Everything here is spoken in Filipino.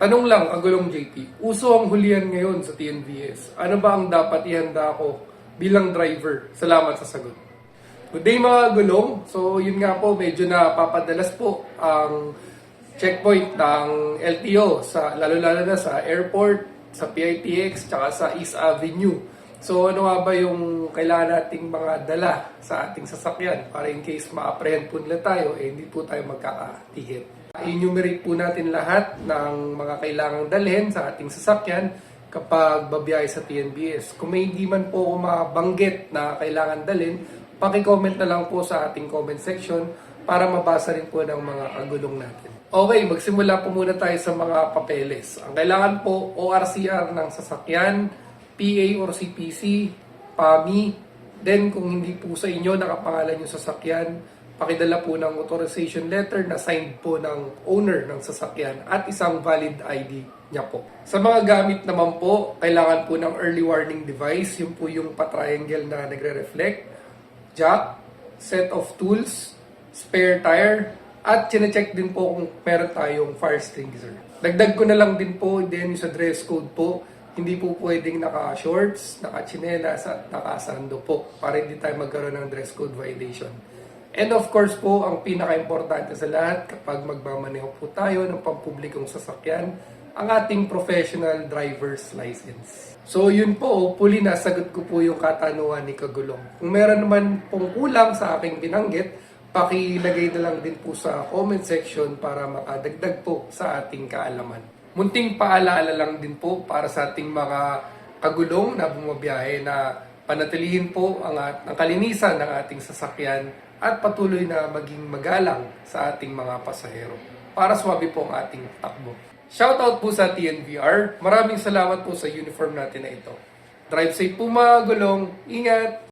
Tanong lang, Agulong JP, uso ang hulihan ngayon sa TNVS. Ano ba ang dapat ihanda ko bilang driver? Salamat sa sagot. Good day mga gulong. So yun nga po, medyo napapadalas po ang checkpoint ng LTO sa lalo-lalo na sa airport, sa PITX, tsaka sa East Avenue. So ano nga ba yung kailangan nating mga dala sa ating sasakyan para in case ma-apprehend po nila tayo, eh hindi po tayo magkakatihit. Enumerate po natin lahat ng mga kailangang dalhin sa ating sasakyan kapag babiyahe sa TNBS. Kung may hindi man po mabanggit na kailangan dalhin, paki-comment na lang po sa ating comment section para mabasa rin po ng mga kagulong natin. Okay, magsimula po muna tayo sa mga papeles. Ang kailangan po, ORCR ng sasakyan, PA or CPC, PAMI, then kung hindi po sa inyo nakapangalan yung sasakyan, pakidala po ng authorization letter na signed po ng owner ng sasakyan at isang valid ID niya po. Sa mga gamit naman po, kailangan po ng early warning device, yung po yung pa-triangle na nagre-reflect, jack, set of tools, spare tire, at chinecheck din po kung meron tayong fire extinguisher. Dagdag ko na lang din po din sa dress code po, hindi po pwedeng naka-shorts, naka-chinelas at naka-sando po para hindi tayo magkaroon ng dress code violation. And of course po, ang pinaka-importante sa lahat kapag magmamaneho po tayo ng pampublikong sasakyan, ang ating professional driver's license. So yun po, puli nasagot ko po yung katanungan ni Kagulong. Kung meron naman pong kulang sa aking binanggit, pakilagay na lang din po sa comment section para makadagdag po sa ating kaalaman. Munting paalaala lang din po para sa ating mga kagulong na bumabiyahe na panatilihin po ang, at- ang kalinisan ng ating sasakyan at patuloy na maging magalang sa ating mga pasahero para swabe po ang ating takbo. Shoutout po sa TNVR. Maraming salamat po sa uniform natin na ito. Drive safe po mga gulong. Ingat!